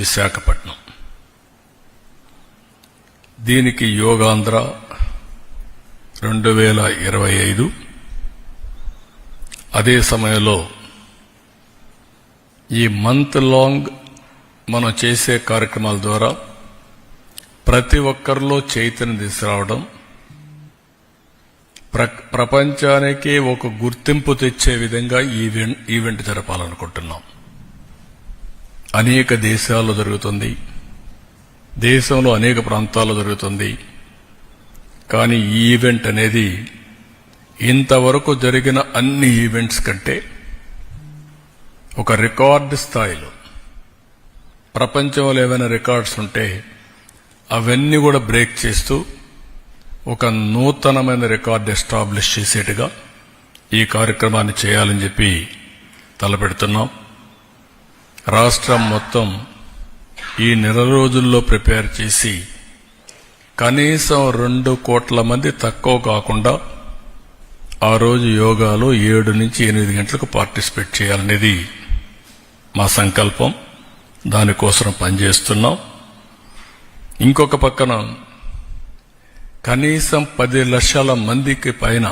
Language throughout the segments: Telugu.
విశాఖపట్నం దీనికి యోగాంధ్ర రెండు వేల ఇరవై ఐదు అదే సమయంలో ఈ మంత్ లాంగ్ మనం చేసే కార్యక్రమాల ద్వారా ప్రతి ఒక్కరిలో చైతన్యం ప్ర ప్రపంచానికే ఒక గుర్తింపు తెచ్చే విధంగా ఈవెంట్ ఈవెంట్ జరపాలనుకుంటున్నాం అనేక దేశాల్లో జరుగుతుంది దేశంలో అనేక ప్రాంతాల్లో జరుగుతుంది కానీ ఈ ఈవెంట్ అనేది ఇంతవరకు జరిగిన అన్ని ఈవెంట్స్ కంటే ఒక రికార్డ్ స్థాయిలో ప్రపంచంలో ఏమైనా రికార్డ్స్ ఉంటే అవన్నీ కూడా బ్రేక్ చేస్తూ ఒక నూతనమైన రికార్డు ఎస్టాబ్లిష్ చేసేట్టుగా ఈ కార్యక్రమాన్ని చేయాలని చెప్పి తలపెడుతున్నాం రాష్ట్రం మొత్తం ఈ నెల రోజుల్లో ప్రిపేర్ చేసి కనీసం రెండు కోట్ల మంది తక్కువ కాకుండా ఆ రోజు యోగాలో ఏడు నుంచి ఎనిమిది గంటలకు పార్టిసిపేట్ చేయాలనేది మా సంకల్పం దానికోసం పనిచేస్తున్నాం ఇంకొక పక్కన కనీసం పది లక్షల మందికి పైన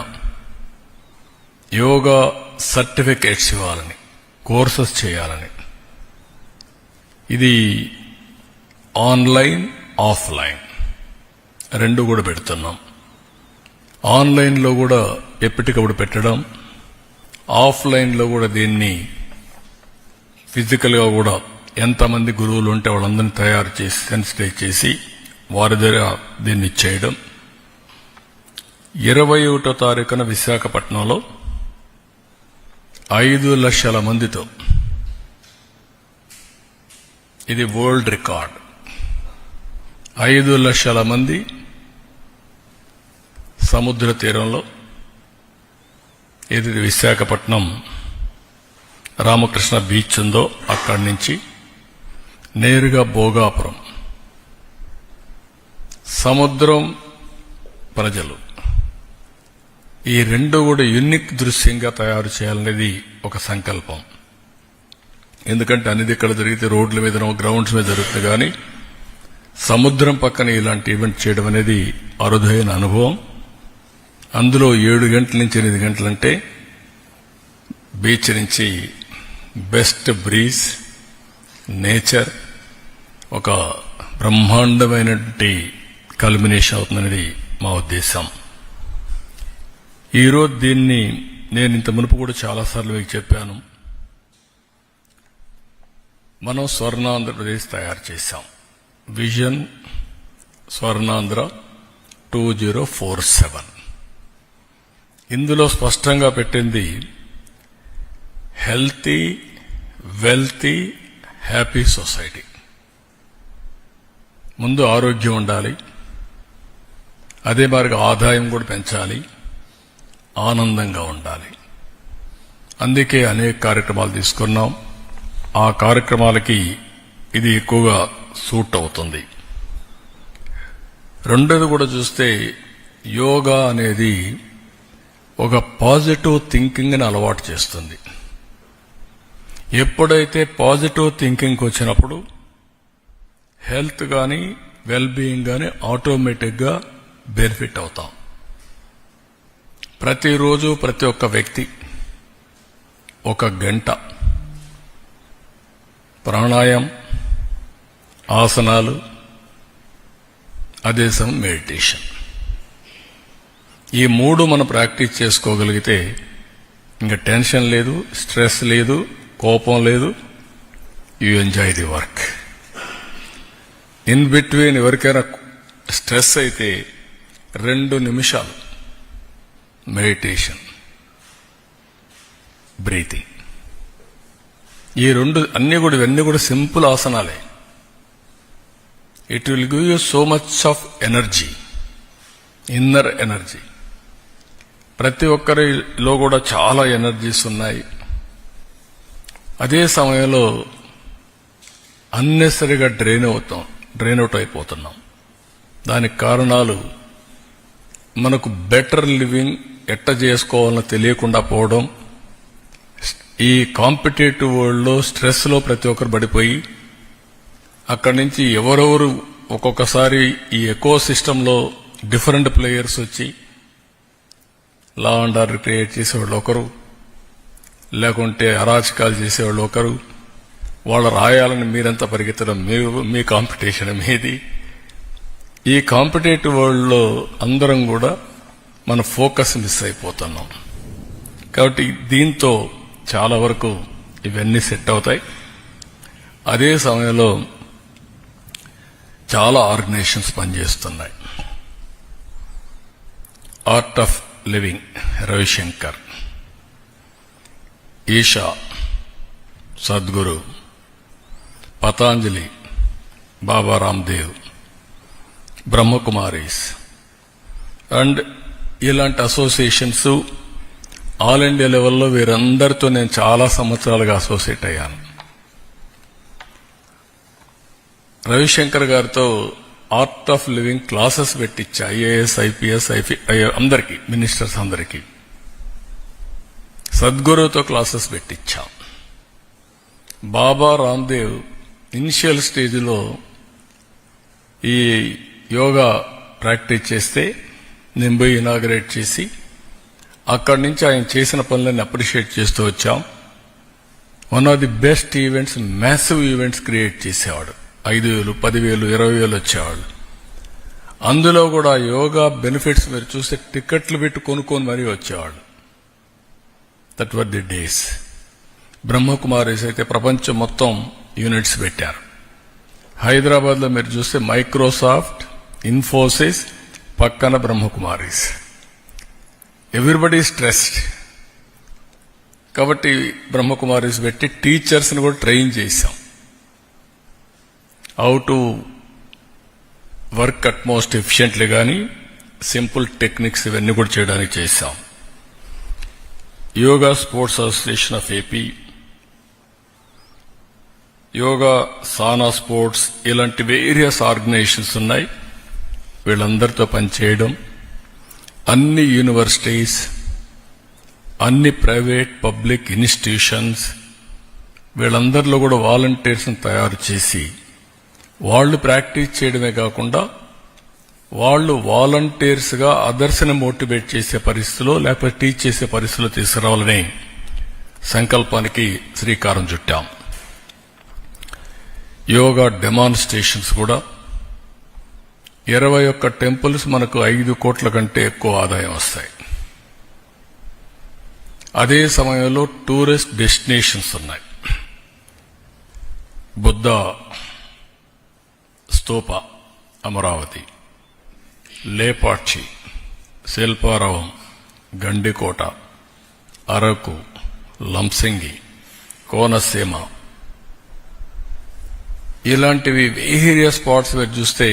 యోగా సర్టిఫికేట్స్ ఇవ్వాలని కోర్సెస్ చేయాలని ఇది ఆన్లైన్ ఆఫ్లైన్ రెండు కూడా పెడుతున్నాం ఆన్లైన్లో కూడా ఎప్పటికప్పుడు పెట్టడం ఆఫ్లైన్లో కూడా దీన్ని ఫిజికల్గా కూడా ఎంతమంది గురువులు ఉంటే వాళ్ళందరినీ తయారు చేసి సెన్సిటైజ్ చేసి వారి దగ్గర దీన్ని చేయడం ఇరవై ఒకటో తారీఖున విశాఖపట్నంలో ఐదు లక్షల మందితో ఇది వరల్డ్ రికార్డ్ ఐదు లక్షల మంది సముద్ర తీరంలో ఏది విశాఖపట్నం రామకృష్ణ బీచ్ ఉందో అక్కడి నుంచి నేరుగా భోగాపురం సముద్రం ప్రజలు ఈ రెండు కూడా యునిక్ దృశ్యంగా తయారు చేయాలనేది ఒక సంకల్పం ఎందుకంటే అన్ని ఇక్కడ జరిగితే రోడ్ల మీద గ్రౌండ్స్ మీద జరుగుతుంది కానీ సముద్రం పక్కన ఇలాంటి ఈవెంట్ చేయడం అనేది అరుదైన అనుభవం అందులో ఏడు గంటల నుంచి ఎనిమిది గంటలంటే బీచ్ నుంచి బెస్ట్ బ్రీజ్ నేచర్ ఒక బ్రహ్మాండమైనటువంటి కల్మినేషన్ అవుతుందనేది మా ఉద్దేశం ఈరోజు దీన్ని నేను ఇంత మునుపు కూడా చాలాసార్లు మీకు చెప్పాను మనం స్వర్ణాంధ్రప్రదేశ్ తయారు చేశాం vision Swarnandhra two zero four seven ఇందులో స్పష్టంగా పెట్టింది హెల్తీ వెల్తీ హ్యాపీ సొసైటీ ముందు ఆరోగ్యం ఉండాలి అదే మరికి ఆదాయం కూడా పెంచాలి ఆనందంగా ఉండాలి అందుకే అనేక కార్యక్రమాలు తీసుకున్నాం ఆ కార్యక్రమాలకి ఇది ఎక్కువగా సూట్ అవుతుంది రెండోది కూడా చూస్తే యోగా అనేది ఒక పాజిటివ్ థింకింగ్ని అలవాటు చేస్తుంది ఎప్పుడైతే పాజిటివ్ థింకింగ్కి వచ్చినప్పుడు హెల్త్ కానీ వెల్బీయింగ్ కానీ ఆటోమేటిక్గా బెనిఫిట్ అవుతాం ప్రతిరోజు ప్రతి ఒక్క వ్యక్తి ఒక గంట ప్రాణాయామం ఆసనాలు అదే సమయం మెడిటేషన్ ఈ మూడు మనం ప్రాక్టీస్ చేసుకోగలిగితే ఇంకా టెన్షన్ లేదు స్ట్రెస్ లేదు కోపం లేదు you enjoy the work in between ఎవరికైనా స్ట్రెస్ అయితే రెండు నిమిషాలు మెడిటేషన్ బ్రీతింగ్ ఈ రెండు అన్ని కూడా ఇవన్నీ కూడా simple ఆసనాలే it will give you so much of energy inner energy ప్రతి ఒక్కరిలో కూడా చాలా ఎనర్జీస్ ఉన్నాయి అదే సమయంలో అన్నెసరిగా డ్రైన్ అవుతాం డ్రైన్ అవుట్ అయిపోతున్నాం దానికి కారణాలు మనకు బెటర్ లివింగ్ ఎట్ట చేసుకోవాలని తెలియకుండా పోవడం ఈ కాంపిటేటివ్ వరల్డ్లో స్ట్రెస్లో ప్రతి ఒక్కరు పడిపోయి అక్కడి నుంచి ఎవరెవరు ఒక్కొక్కసారి ఈ ఎకో సిస్టంలో డిఫరెంట్ ప్లేయర్స్ వచ్చి లా అండ్ ఆర్డర్ క్రియేట్ చేసేవాళ్ళు ఒకరు లేకుంటే అరాచకాలు చేసేవాళ్ళు ఒకరు వాళ్ళ రాయాలని మీరంతా పరిగెత్తడం మీ మీ కాంపిటీషన్ మీది ఈ కాంపిటేటివ్ వరల్డ్లో అందరం కూడా మన ఫోకస్ మిస్ అయిపోతున్నాం కాబట్టి దీంతో చాలా వరకు ఇవన్నీ సెట్ అవుతాయి అదే సమయంలో చాలా ఆర్గనైజేషన్స్ పనిచేస్తున్నాయి art of living Ravi Shankar Isha Sadhguru Patanjali Baba Ramdev Brahma Kumaris and ఇలాంటి అసోసియేషన్స్ ఆల్ ఇండియా లెవెల్లో వీరందరితో నేను చాలా సంవత్సరాలుగా అసోసియేట్ అయ్యాను రవిశంకర్ గారితో ఆర్ట్ ఆఫ్ లివింగ్ క్లాసెస్ పెట్టించా ఐఏఎస్ ఐపీఎస్ ఐపీ అందరికీ మినిస్టర్స్ అందరికీ సద్గురువుతో క్లాసెస్ పెట్టించా బాబా రామ్దేవ్ ఇనిషియల్ స్టేజ్లో ఈ యోగా ప్రాక్టీస్ చేస్తే నేను పోయి ఇనాగరేట్ చేసి అక్కడి నుంచి ఆయన చేసిన పనులన్నీ అప్రిషియేట్ చేస్తూ వచ్చాం one of the best events massive events create చేసేవాడు ఐదు వేలు పదివేలు ఇరవై వేలు వచ్చేవాళ్ళు అందులో కూడా యోగా బెనిఫిట్స్ మీరు చూస్తే టికెట్లు పెట్టి కొనుక్కొని మరీ వచ్చేవాళ్ళు that were the days Brahmakumaris అయితే ప్రపంచం మొత్తం యూనిట్స్ పెట్టారు హైదరాబాద్లో మీరు చూస్తే మైక్రోసాఫ్ట్ ఇన్ఫోసిస్ పక్కన బ్రహ్మకుమారీస్ ఎవ్రీబడి స్ట్రెస్డ్ కాబట్టి బ్రహ్మకుమారీస్ పెట్టి టీచర్స్ని కూడా ట్రైన్ చేశాం how to work at most efficiently కానీ సింపుల్ టెక్నిక్స్ ఇవన్నీ కూడా చేయడానికి చేశాం yoga sports association of AP yogasana sports ఇలాంటి వేరియస్ ఆర్గనైజేషన్స్ ఉన్నాయి వీళ్ళందరితో పనిచేయడం అన్ని యూనివర్సిటీస్ అన్ని ప్రైవేట్ పబ్లిక్ ఇన్స్టిట్యూషన్స్ వీళ్ళందరిలో కూడా వాలంటీర్స్ని తయారు చేసి వాళ్ళు ప్రాక్టీస్ చేయడమే కాకుండా వాళ్ళు వాలంటీర్స్గా అదర్స్ని మోటివేట్ చేసే పరిస్థితిలో లేకపోతే టీచ్ చేసే పరిస్థితిలో తీసుకురావాలని సంకల్పానికి శ్రీకారం చుట్టాం యోగా డెమాన్స్ట్రేషన్స్ కూడా ఇరవై ఒక్క టెంపుల్స్ మనకు ఐదు కోట్ల కంటే ఎక్కువ ఆదాయం వస్తాయి అదే సమయంలో టూరిస్ట్ డెస్టినేషన్స్ ఉన్నాయి బుద్ధ స్తూప అమరావతి లేపాక్షి శిల్పారావం గండికోట అరకు లంసింగి కోనసీమ ఇలాంటివి వేరియస్ స్పాట్స్ మీరు చూస్తే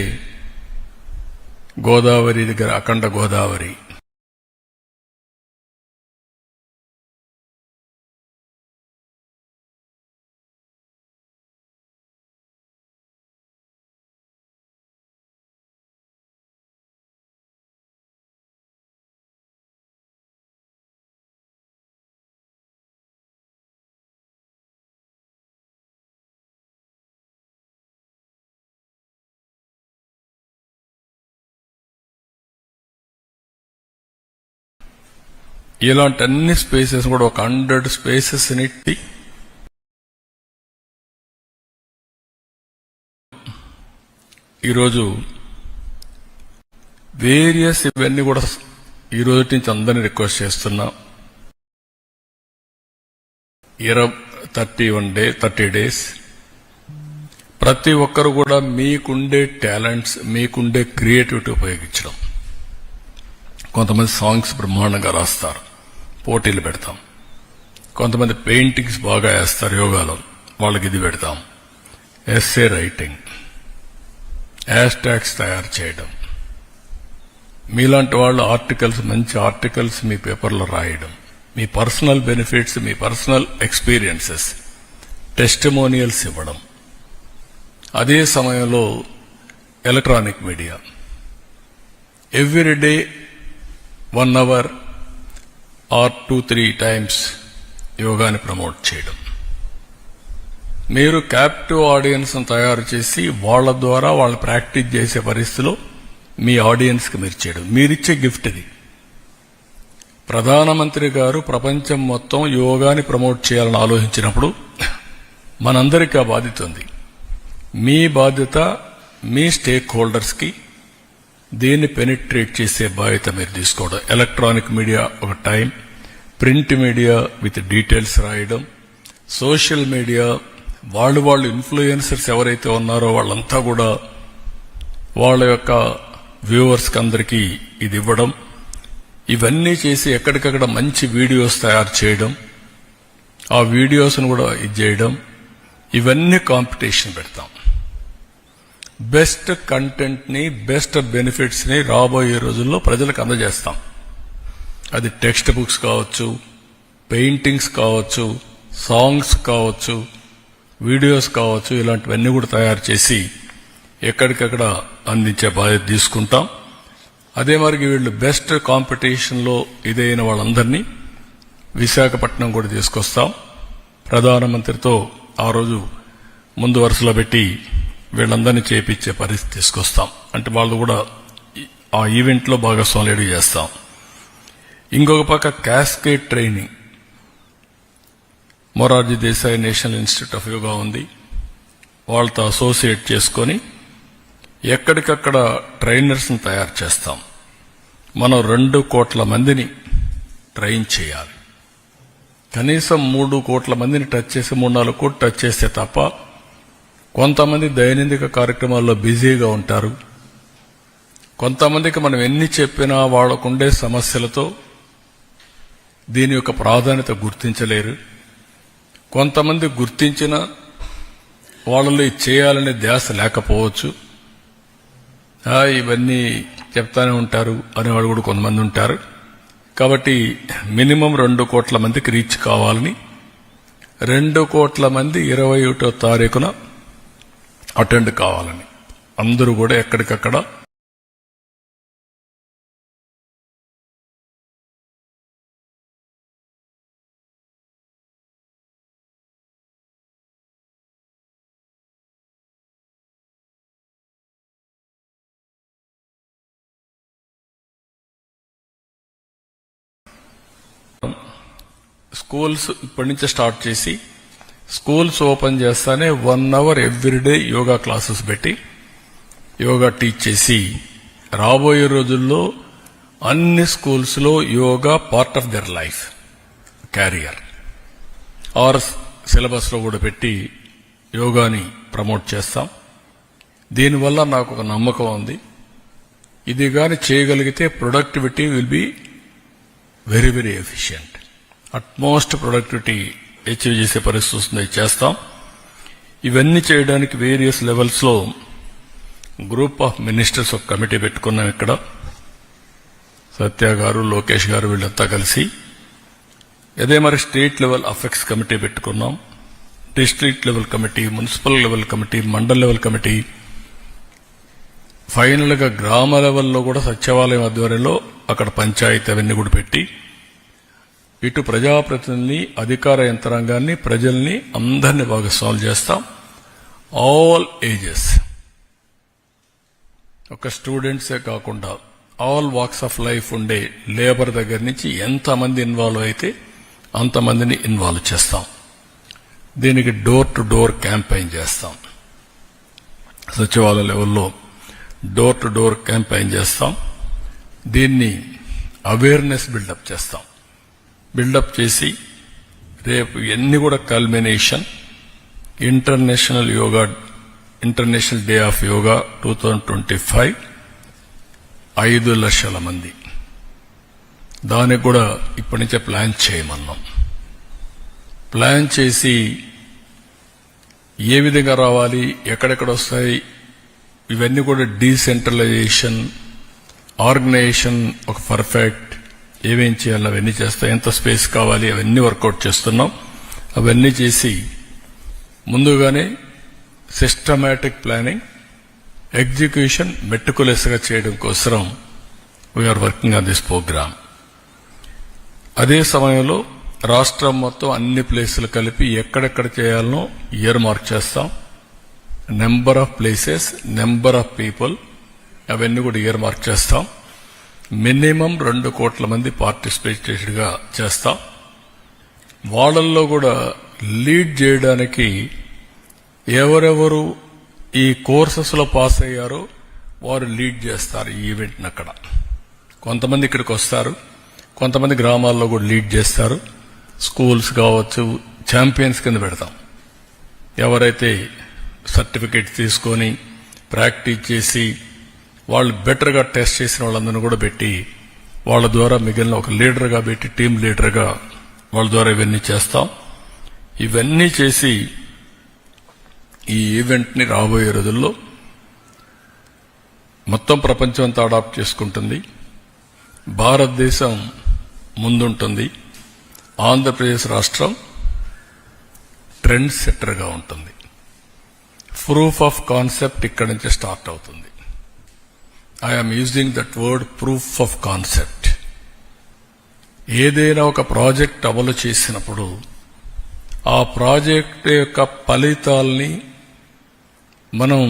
గోదావరి దగ్గర అఖండ గోదావరి ఇలాంటి అన్ని స్పేసెస్ కూడా ఒక హండ్రెడ్ స్పేసెస్ నెట్టి ఈరోజు వేరియస్ ఇవన్నీ కూడా ఈ రోజు నుంచి అందరినీ రిక్వెస్ట్ చేస్తున్నాం ఇరవై thirty one day thirty days ప్రతి ఒక్కరు కూడా మీకుండే టాలెంట్స్ మీకుండే క్రియేటివిటీ ఉపయోగించడం కొంతమంది సాంగ్స్ బ్రహ్మాండంగా రాస్తారు పోటీలు పెడతాం కొంతమంది పెయింటింగ్స్ బాగా వేస్తారు యోగాలో వాళ్ళకి ఇది పెడతాం ఎస్ఏ రైటింగ్ ట్యాక్స్ తయారు చేయడం మీలాంటి వాళ్ళు ఆర్టికల్స్ మంచి ఆర్టికల్స్ మీ పేపర్లో రాయడం మీ పర్సనల్ బెనిఫిట్స్ మీ పర్సనల్ ఎక్స్పీరియన్సెస్ టెస్టిమోనియల్స్ ఇవ్వడం అదే సమయంలో electronic media every day one hour or two three times యోగాని ప్రమోట్ చేయడం మీరు క్యాప్టివ్ ఆడియన్స్ను తయారు చేసి వాళ్ళ ద్వారా వాళ్ళు ప్రాక్టీస్ చేసే పరిస్థితిలో మీ ఆడియన్స్కి మీరు చేయడం మీరిచ్చే గిఫ్ట్ ఇది ప్రధానమంత్రి గారు ప్రపంచం మొత్తం యోగాని ప్రమోట్ చేయాలని ఆలోచించినప్పుడు మనందరికీ ఆ బాధ్యత ఉంది మీ బాధ్యత మీ స్టేక్ హోల్డర్స్కి దీన్ని పెనిట్రేట్ చేసే బాధ్యత మీరు తీసుకోవడం ఎలక్ట్రానిక్ మీడియా ఒక time print media with details రాయడం సోషల్ మీడియా వాళ్ళు వాళ్ళు ఇన్ఫ్లుయెన్సర్స్ ఎవరైతే ఉన్నారో వాళ్ళంతా కూడా వాళ్ళ యొక్క వ్యూవర్స్కి అందరికీ ఇది ఇవ్వడం ఇవన్నీ చేసి ఎక్కడికక్కడ మంచి వీడియోస్ తయారు చేయడం ఆ వీడియోస్ను కూడా ఇది చేయడం ఇవన్నీ కాంపిటీషన్ పెడతాం బెస్ట్ కంటెంట్ని బెస్ట్ బెనిఫిట్స్ని రాబోయే రోజుల్లో ప్రజలకు అందజేస్తాం అది టెక్స్ట్ బుక్స్ కావచ్చు పెయింటింగ్స్ కావచ్చు సాంగ్స్ కావచ్చు వీడియోస్ కావచ్చు ఇలాంటివన్నీ కూడా తయారు చేసి ఎక్కడికక్కడ అందించే బాధ్యత తీసుకుంటాం అదే మరి వీళ్ళు బెస్ట్ కాంపిటీషన్లో ఇదైన వాళ్ళందరినీ విశాఖపట్నం కూడా తీసుకొస్తాం ప్రధానమంత్రితో ఆ రోజు ముందు వరుసలో పెట్టి వీళ్ళందరినీ చేపించే పరిస్థితి తీసుకొస్తాం అంటే వాళ్ళు కూడా ఆ ఈవెంట్లో రెడీ చేస్తాం ఇంకొక పక్క cascade training Morarji Desai national institute of yoga ఉంది వాళ్ళతో అసోసియేట్ చేసుకొని ఎక్కడికక్కడ ట్రైనర్స్ని తయారు చేస్తాం మనం రెండు కోట్ల మందిని ట్రైన్ చేయాలి కనీసం మూడు కోట్ల మందిని టచ్ చేసి మూడు నాలుగు కోట్లు టచ్ చేస్తే తప్ప కొంతమంది దైనందిక కార్యక్రమాల్లో బిజీగా ఉంటారు కొంతమందికి మనం ఎన్ని చెప్పినా వాళ్ళకుండే సమస్యలతో దీని యొక్క ప్రాధాన్యత గుర్తించలేరు కొంతమంది గుర్తించిన వాళ్ళు చేయాలనే ధ్యాస లేకపోవచ్చు ఇవన్నీ చెప్తానే ఉంటారు అనేవాడు కూడా కొంతమంది ఉంటారు కాబట్టి మినిమం రెండు కోట్ల మందికి రీచ్ కావాలని రెండు కోట్ల మంది ఇరవై ఒకటో తారీఖున అటెండ్ కావాలని అందరూ కూడా ఎక్కడికక్కడ స్కూల్స్ ఇప్పటి నుంచే స్టార్ట్ చేసి స్కూల్స్ ఓపెన్ చేస్తానే one hour everyday yoga classes పెట్టి యోగా టీచ్ చేసి రాబోయే రోజుల్లో అన్ని స్కూల్స్లో yoga part of their life career or సిలబస్లో కూడా పెట్టి యోగాని ప్రమోట్ చేస్తాం దీనివల్ల నాకు ఒక నమ్మకం ఉంది ఇది కానీ చేయగలిగితే productivity will be very very efficient utmost productivity achieve చేసే పరిస్థితి వస్తుంది చేస్తాం ఇవన్నీ చేయడానికి వేరియస్ లెవెల్స్లో గ్రూప్ ఆఫ్ మినిస్టర్స్ ఒక కమిటీ పెట్టుకున్నాం ఇక్కడ సత్య గారు లోకేష్ గారు వీళ్ళంతా కలిసి అదే మరి స్టేట్ లెవెల్ అఫెక్ట్స్ కమిటీ పెట్టుకున్నాం district level committee municipal level committee mandal level committee ఫైనల్గా గ్రామ లెవెల్లో కూడా సచివాలయం ఆధ్వర్యంలో అక్కడ పంచాయతీ అవన్నీ కూడా పెట్టి ఇటు ప్రజాప్రతినిధుల్ని అధికార యంత్రాంగాన్ని ప్రజల్ని అందరిని భాగస్వాములు చేస్తాం ఆల్ ఏజెస్ ఒక స్టూడెంట్సే కాకుండా ఆల్ వాక్స్ ఆఫ్ లైఫ్ ఉండే లేబర్ దగ్గర నుంచి ఎంతమంది ఇన్వాల్వ్ అయితే అంతమందిని ఇన్వాల్వ్ చేస్తాం దీనికి డోర్ టు డోర్ క్యాంపెయిన్ చేస్తాం సచివాలయ లెవెల్లో డోర్ టు డోర్ క్యాంపెయిన్ చేస్తాం దీన్ని అవేర్నెస్ బిల్డప్ చేస్తాం బిల్డప్ చేసి రేపు ఇవన్నీ కూడా culmination international yoga international day of yoga two thousand twenty five ఐదు లక్షల మంది దానికి కూడా ఇప్పటి నుంచే ప్లాన్ చేయమన్నాం ప్లాన్ చేసి ఏ విధంగా రావాలి ఎక్కడెక్కడ వస్తాయి ఇవన్నీ కూడా డీసెంట్రలైజేషన్ ఆర్గనైజేషన్ ఒక పర్ఫెక్ట్ ఏమేం చేయాలి అవన్నీ చేస్తాం ఎంత స్పేస్ కావాలి అవన్నీ వర్కౌట్ చేస్తున్నాం అవన్నీ చేసి ముందుగానే సిస్టమేటిక్ ప్లానింగ్ ఎగ్జిక్యూషన్ మెట్టుకులెస్గా చేయడం కోసం we're working on this programme అదే సమయంలో రాష్ట్రం మొత్తం అన్ని ప్లేసులు కలిపి ఎక్కడెక్కడ చేయాలనో ఇయర్ మార్క్ చేస్తాం number of places number of people అవన్నీ కూడా ఇయర్ మార్క్ చేస్తాం మినిమం రెండు కోట్ల మంది పార్టిసిపేటెడ్గా చేస్తాం వాళ్ళల్లో కూడా లీడ్ చేయడానికి ఎవరెవరు ఈ కోర్సెస్లో పాస్ అయ్యారో వారు లీడ్ చేస్తారు ఈ ఈవెంట్ని అక్కడ కొంతమంది ఇక్కడికి వస్తారు కొంతమంది గ్రామాల్లో కూడా లీడ్ చేస్తారు స్కూల్స్ కావచ్చు ఛాంపియన్స్ కింద పెడతాం ఎవరైతే సర్టిఫికేట్ తీసుకొని ప్రాక్టీస్ చేసి వాళ్ళు బెటర్గా టెస్ట్ చేసిన వాళ్ళందరినీ కూడా పెట్టి వాళ్ళ ద్వారా మిగిలిన ఒక లీడర్గా పెట్టి టీం లీడర్గా వాళ్ళ ద్వారా ఇవన్నీ చేస్తాం ఇవన్నీ చేసి ఈ ఈవెంట్ని రాబోయే రోజుల్లో మొత్తం ప్రపంచం అంతా అడాప్ట్ చేసుకుంటుంది భారతదేశం ముందుంటుంది ఆంధ్రప్రదేశ్ రాష్ట్రం ట్రెండ్ సెట్టర్గా ఉంటుంది ప్రూఫ్ ఆఫ్ కాన్సెప్ట్ ఇక్కడి నుంచి స్టార్ట్ అవుతుంది I am using that word proof of concept ఏదైనా ఒక ప్రాజెక్ట్ అమలు చేసినప్పుడు ఆ ప్రాజెక్ట్ యొక్క ఫలితాల్ని మనం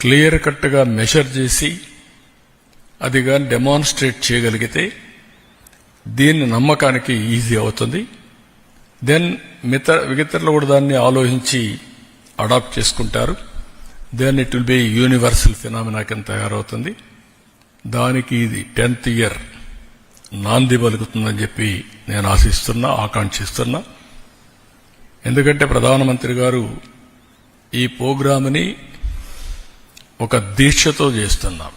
క్లియర్ కట్గా మెషర్ చేసి అదిగా డెమాన్స్ట్రేట్ చేయగలిగితే దీన్ని నమ్మకానికి ఈజీ అవుతుంది దెన్ మిత్ర మిగతలు కూడా దాన్ని ఆలోచించి అడాప్ట్ చేసుకుంటారు then it will be universal phenomena కింద తయారవుతుంది దానికి ఇది టెన్త్ ఇయర్ నాంది పలుకుతుందని చెప్పి నేను ఆశిస్తున్నా ఆకాంక్షిస్తున్నా ఎందుకంటే ప్రధానమంత్రి గారు ఈ ప్రోగ్రామ్ని ఒక దీక్షతో చేస్తున్నారు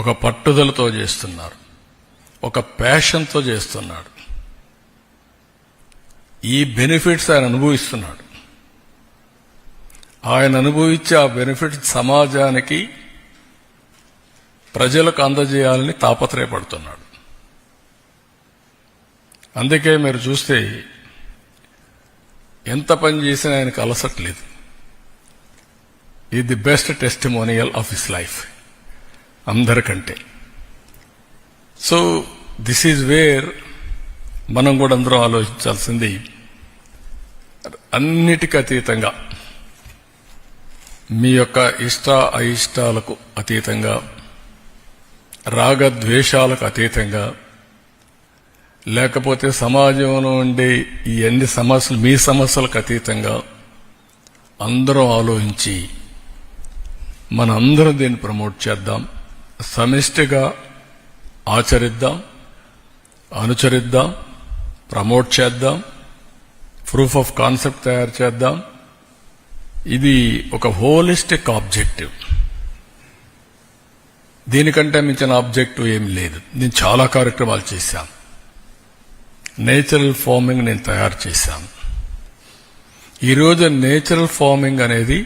ఒక పట్టుదలతో చేస్తున్నారు ఒక ప్యాషన్తో చేస్తున్నాడు ఈ బెనిఫిట్స్ ఆయన అనుభవిస్తున్నాడు ఆయన అనుభవించే ఆ బెనిఫిట్స్ సమాజానికి ప్రజలకు అందజేయాలని తాపత్రయపడుతున్నాడు అందుకే మీరు చూస్తే ఎంత పని చేసినా ఆయనకు అలసట్లేదు ఈ the best testimonial of his life అందరికంటే సో దిస్ ఈజ్ వేర్ మనం కూడా అందరం ఆలోచించాల్సింది అన్నిటికీ అతీతంగా మీ యొక్క ఇష్ట అయిష్టాలకు అతీతంగా రాగద్వేషాలకు అతీతంగా లేకపోతే సమాజంలో ఉండే ఈ అన్ని సమస్యలు మీ సమస్యలకు అతీతంగా అందరం ఆలోచించి మన అందరం దీన్ని ప్రమోట్ చేద్దాం సమిష్టిగా ఆచరిద్దాం అనుచరిద్దాం ప్రమోట్ చేద్దాం ప్రూఫ్ ఆఫ్ కాన్సెప్ట్ తయారు చేద్దాం ఇది ఒక హోలిస్టిక్ ఆబ్జెక్టివ్ దీనికంటే మించిన ఆబ్జెక్టివ్ ఏం లేదు నేను చాలా కార్యక్రమాలు చేశాను నేచురల్ ఫార్మింగ్ నేను తయారు చేశాను ఈరోజు నేచురల్ ఫార్మింగ్ అనేది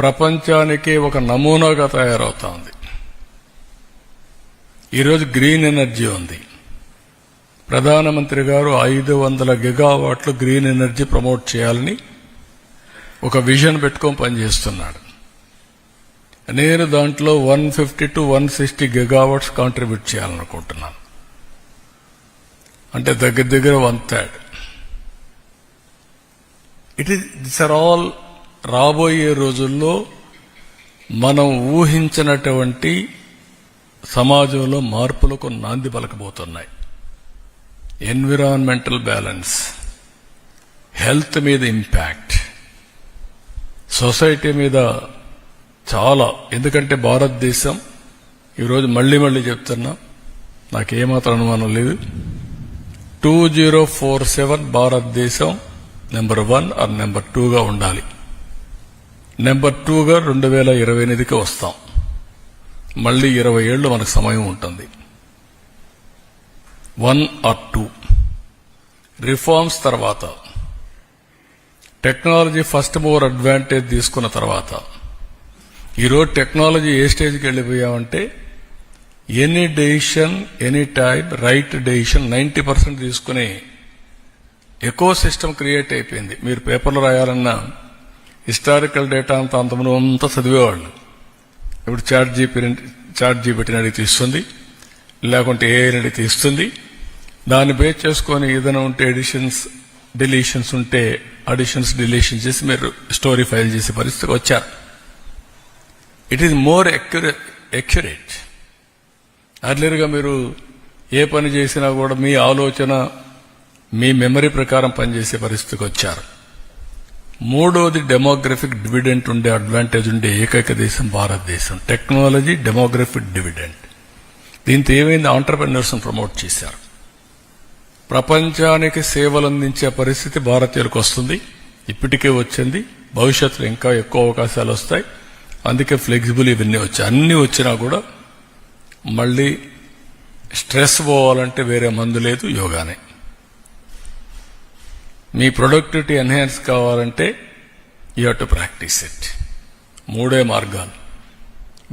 ప్రపంచానికే ఒక నమూనాగా తయారవుతా ఉంది ఈరోజు గ్రీన్ ఎనర్జీ ఉంది ప్రధానమంత్రి గారు ఐదు వందల గిగావాట్లు గ్రీన్ ఎనర్జీ ప్రమోట్ చేయాలని ఒక విజన్ పెట్టుకొని పనిచేస్తున్నాడు నేను దాంట్లో one fifty to one sixty gigawatts contribute చేయాలనుకుంటున్నాను అంటే దగ్గర దగ్గర one third it is this are all రాబోయే రోజుల్లో మనం ఊహించినటువంటి సమాజంలో మార్పులకు నాంది పలకబోతున్నాయి ఎన్విరాన్మెంటల్ బ్యాలెన్స్ హెల్త్ మీద ఇంపాక్ట్ సొసైటీ మీద చాలా ఎందుకంటే భారతదేశం ఈరోజు మళ్లీ మళ్లీ చెప్తున్నా నాకేమాత్రం అనుమానం లేదు టూ జీరో ఫోర్ సెవెన్ భారతదేశం నెంబర్ వన్ ఆర్ నెంబర్ టూగా ఉండాలి నెంబర్ టూగా రెండు వేల ఇరవై ఎనిమిదికి వస్తాం మళ్ళీ ఇరవై ఏళ్ళు మనకు సమయం ఉంటుంది వన్ ఆర్ టూ రిఫార్మ్స్ తర్వాత టెక్నాలజీ ఫస్ట్ మూవర్ అడ్వాంటేజ్ తీసుకున్న తర్వాత ఈరోజు టెక్నాలజీ ఏ స్టేజ్కి వెళ్ళిపోయామంటే any decision any type right decision ninety percent తీసుకుని ఎక్కువ సిస్టమ్ క్రియేట్ అయిపోయింది మీరు పేపర్లు రాయాలన్నా హిస్టారికల్ డేటా అంతా అంతమంది అంతా చదివేవాళ్ళు ఇప్పుడు చాట్ జీపీ చాట్ జీపీటీని అడిగి తీస్తుంది లేకుంటే ఏఐని అడిగి తీస్తుంది దాన్ని బేస్ చేసుకొని ఏదైనా ఉంటే ఎడిషన్స్ డిలీషన్స్ ఉంటే అడిషన్స్ డిలీషన్ చేసి మీరు స్టోరీ ఫైల్ చేసే పరిస్థితికి వచ్చారు ఇట్ ఈజ్ మోర్ ఎక్యురేట్ అర్లీర్గా మీరు ఏ పని చేసినా కూడా మీ ఆలోచన మీ మెమరీ ప్రకారం పనిచేసే పరిస్థితికి వచ్చారు మూడోది డెమోగ్రఫిక్ డివిడెంట్ ఉండే అడ్వాంటేజ్ ఉండే ఏకైక దేశం భారతదేశం టెక్నాలజీ డెమోగ్రఫిక్ డివిడెంట్ దీంతో ఏమైంది ఆంటర్ప్రినర్స్ ప్రమోట్ చేశారు ప్రపంచానికి సేవలు అందించే పరిస్థితి భారతీయులకు వస్తుంది ఇప్పటికే వచ్చింది భవిష్యత్తులో ఇంకా ఎక్కువ అవకాశాలు వస్తాయి అందుకే ఫ్లెక్సిబుల్ ఇవన్నీ వచ్చాయి అన్నీ వచ్చినా కూడా మళ్ళీ స్ట్రెస్ పోవాలంటే వేరే మందు లేదు యోగానే మీ ప్రొడక్టివిటీ ఎన్హాన్స్ కావాలంటే you have to practice it మూడే మార్గాలు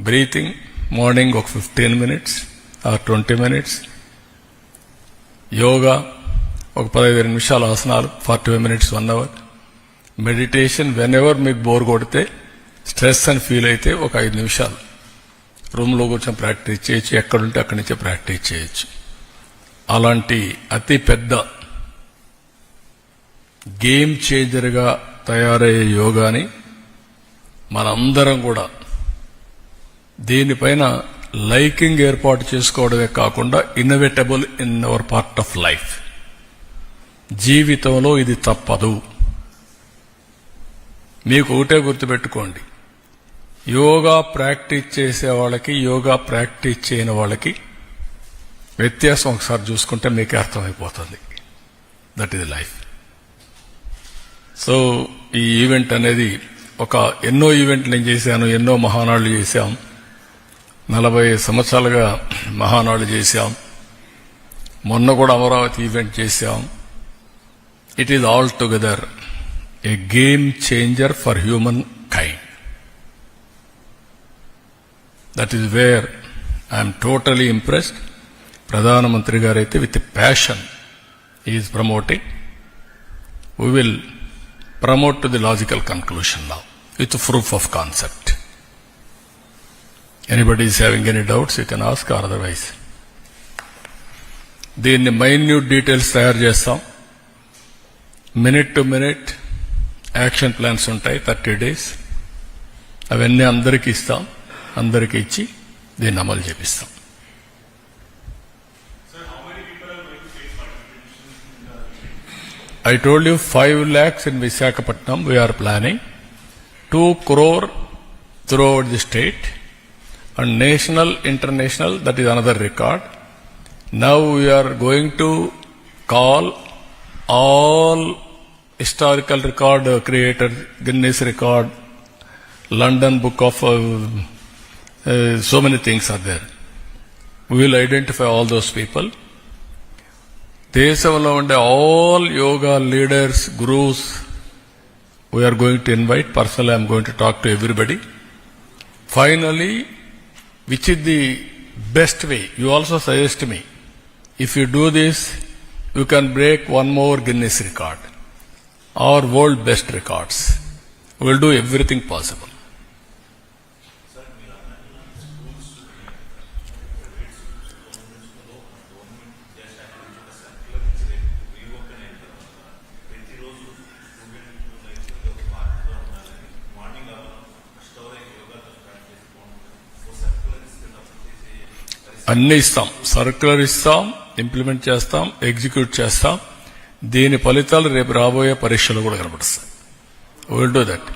బ్రీతింగ్ మార్నింగ్ ఒక fifteen minutes or twenty minutes yoga ఒక పదహైదు నిమిషాలు ఆసనాలు forty five minutes one hour meditation whenever మీకు బోర్ కొడితే స్ట్రెస్ అని ఫీల్ అయితే ఒక ఐదు నిమిషాలు రూమ్లో కూర్చొని ప్రాక్టీస్ చేయొచ్చు ఎక్కడుంటే అక్కడి నుంచే ప్రాక్టీస్ చేయొచ్చు అలాంటి అతి పెద్ద గేమ్ చేంజర్గా తయారయ్యే యోగాని మనందరం కూడా దీనిపైన లైకింగ్ ఏర్పాటు చేసుకోవడమే కాకుండా inevitable in our part of life జీవితంలో ఇది తప్పదు మీకు ఒకటే గుర్తుపెట్టుకోండి యోగా ప్రాక్టీస్ చేసే వాళ్ళకి యోగా ప్రాక్టీస్ చేయని వాళ్ళకి వ్యత్యాసం ఒకసారి చూసుకుంటే మీకే అర్థమైపోతుంది దట్ ఈజ్ లైఫ్ సో ఈ ఈవెంట్ అనేది ఒక ఎన్నో ఈవెంట్ నేను చేశాను ఎన్నో మహానాళ్ళు చేశాం నలభై సంవత్సరాలుగా మహానాళ్ళు చేశాం మొన్న కూడా అమరావతి ఈవెంట్ చేశాం it is all together a game changer for human That is where I'm totally impressed ప్రధానమంత్రి గారైతే with passion is promoting we will promote to the logical conclusion now with proof of concept. Anybody is having any doubts, you can ask or otherwise. దీన్ని మైన్యూట్ డీటెయిల్స్ తయారు చేస్తాం minute to minute action plans ఉంటాయి థర్టీ డేస్ అవన్నీ అందరికీ ఇస్తాం అందరికీ ఇచ్చి దీన్ని అమలు చేపిస్తాం I told you 5 lakhs in Visakhapatnam we are planning, 2 crore throughout the state, and national, international, that is another record. Now we are going to call all historical record uh, creators, Guinness record, London Book of, uh, Uh, so many things are there. We will identify all those people. Desavala one day, all yoga leaders, gurus, we are going to invite. Personally, I am going to talk to everybody. Finally, which is the best way? You also suggest me. If you do this, you can break one more Guinness record or world best records. We will do everything possible. అన్నీ ఇస్తాం సర్కులర్ ఇస్తాం ఇంప్లిమెంట్ చేస్తాం ఎగ్జిక్యూట్ చేస్తాం దీని ఫలితాలు రేపు రాబోయే పరీక్షలు కూడా కనబడుస్తాయి విల్ డూ దట్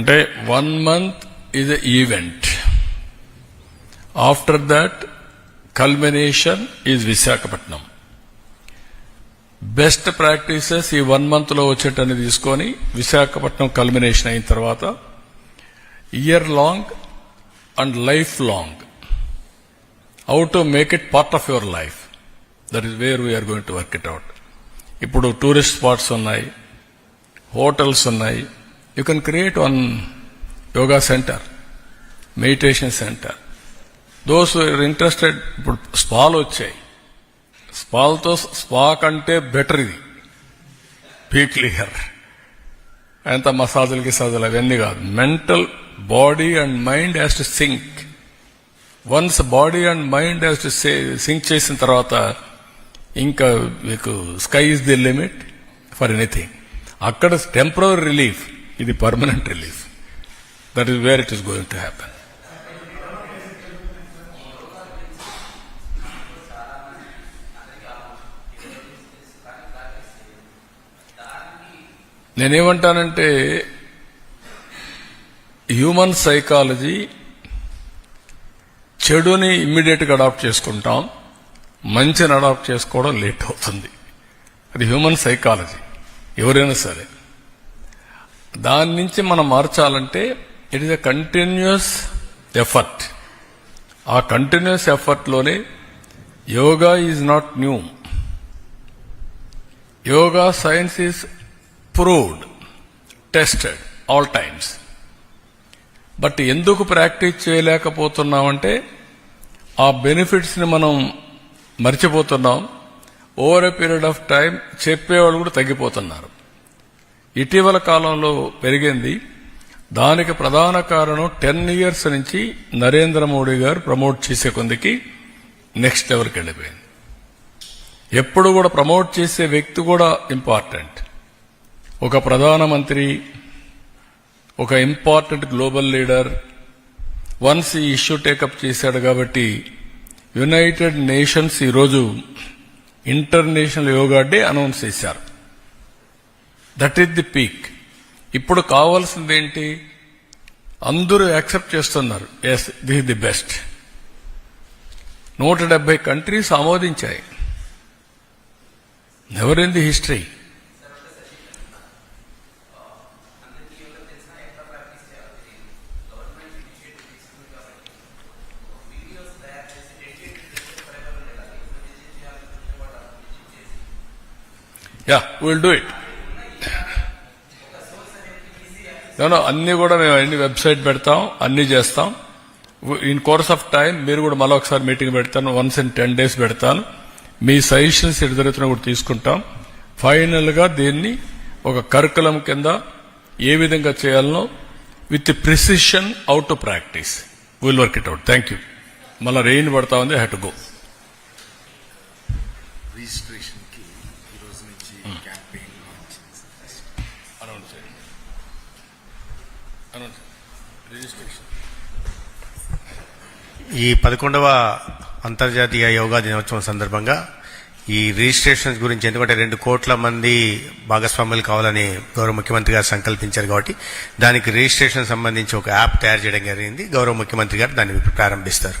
అంటే one month is event after that culmination is Visakhapatnam best practices ఈ వన్ మంత్లో వచ్చేటన్ని తీసుకొని విశాఖపట్నం కల్మినేషన్ అయిన తర్వాత year long and life long how to make it part of your life that is where we are going to work it out ఇప్పుడు టూరిస్ట్ స్పాట్స్ ఉన్నాయి హోటల్స్ ఉన్నాయి you can create one yoga centre meditation centre those interested ఇప్పుడు స్పాలు వచ్చాయి స్పాల్తో స్పాక్ అంటే బెటర్ ఇది పీక్ క్లియర్ ఎంత మసాజులు గిసాజులు అవన్నీ కాదు mental body and mind has to sync once body and mind has to sync చేసిన తర్వాత ఇంకా మీకు sky is the limit for anything అక్కడ టెంపరీ రిలీఫ్ ఇది permanent relief that is where it is going to happen నేనేమంటానంటే హ్యూమన్ సైకాలజీ చెడుని ఇమ్మీడియట్గా అడాప్ట్ చేసుకుంటాం మంచిని అడాప్ట్ చేసుకోవడం లేట్ అవుతుంది అది హ్యూమన్ సైకాలజీ ఎవరైనా సరే దాని నుంచి మనం మార్చాలంటే it is a continuous effort ఆ continuous ఎఫర్ట్లోనే yoga is not new yoga science is proved tested all times but ఎందుకు ప్రాక్టీస్ చేయలేకపోతున్నామంటే ఆ బెనిఫిట్స్ని మనం మర్చిపోతున్నాం over a period of time చెప్పేవాళ్ళు కూడా తగ్గిపోతున్నారు ఇటీవల కాలంలో పెరిగింది దానికి ప్రధాన కారణం టెన్ ఇయర్స్ నుంచి నరేంద్ర మోడీ గారు ప్రమోట్ చేసే కొందికి నెక్స్ట్ లెవెల్కి వెళ్ళిపోయింది ఎప్పుడు కూడా ప్రమోట్ చేసే వ్యక్తి కూడా ఇంపార్టెంట్ ఒక ప్రధానమంత్రి ఒక ఇంపార్టెంట్ గ్లోబల్ లీడర్ వన్స్ ఈ ఇష్యూ టేకప్ చేశాడు కాబట్టి యునైటెడ్ నేషన్స్ ఈరోజు ఇంటర్నేషనల్ యోగా డే అనౌన్స్ చేశారు దట్ ఈస్ ది పీక్ ఇప్పుడు కావాల్సింది ఏంటి అందరూ యాక్సెప్ట్ చేస్తున్నారు ఎస్ దిస్ ది బెస్ట్ నూట డెబ్బై కంట్రీస్ ఆమోదించాయి never in the history yeah will do it no అన్ని కూడా మేము అన్ని వెబ్సైట్ పెడతాం అన్ని చేస్తాం ఇన్ కోర్స్ ఆఫ్ టైం మీరు కూడా మళ్ళీ ఒకసారి మీటింగ్ పెడతాను వన్స్ ఇన్ టెన్ డేస్ పెడతాను మీ సజెషన్స్ ఎటు కూడా తీసుకుంటాం ఫైనల్గా దీన్ని ఒక కరికులం కింద ఏ విధంగా చేయాలనో with precision out to practice will work it out thank you మళ్ళీ రెయిన్ పడతా ఉంది హ్యాట్ గో ఈ పదకొండవ అంతర్జాతీయ యోగా దినోత్సవం సందర్భంగా ఈ రిజిస్ట్రేషన్స్ గురించి ఎందుకంటే రెండు కోట్ల మంది భాగస్వాములు కావాలని గౌరవ ముఖ్యమంత్రి గారు సంకల్పించారు కాబట్టి దానికి రిజిస్ట్రేషన్ సంబంధించి ఒక యాప్ తయారు చేయడం జరిగింది గౌరవ ముఖ్యమంత్రి గారు దాన్ని ప్రారంభిస్తారు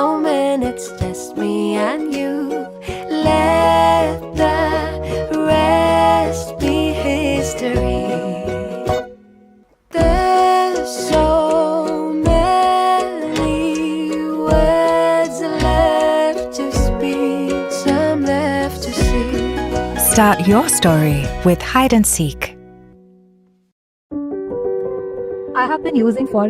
And you let the rest be history? There's so many words left to speak, some left to see. Start your story with hide and seek. I have been using for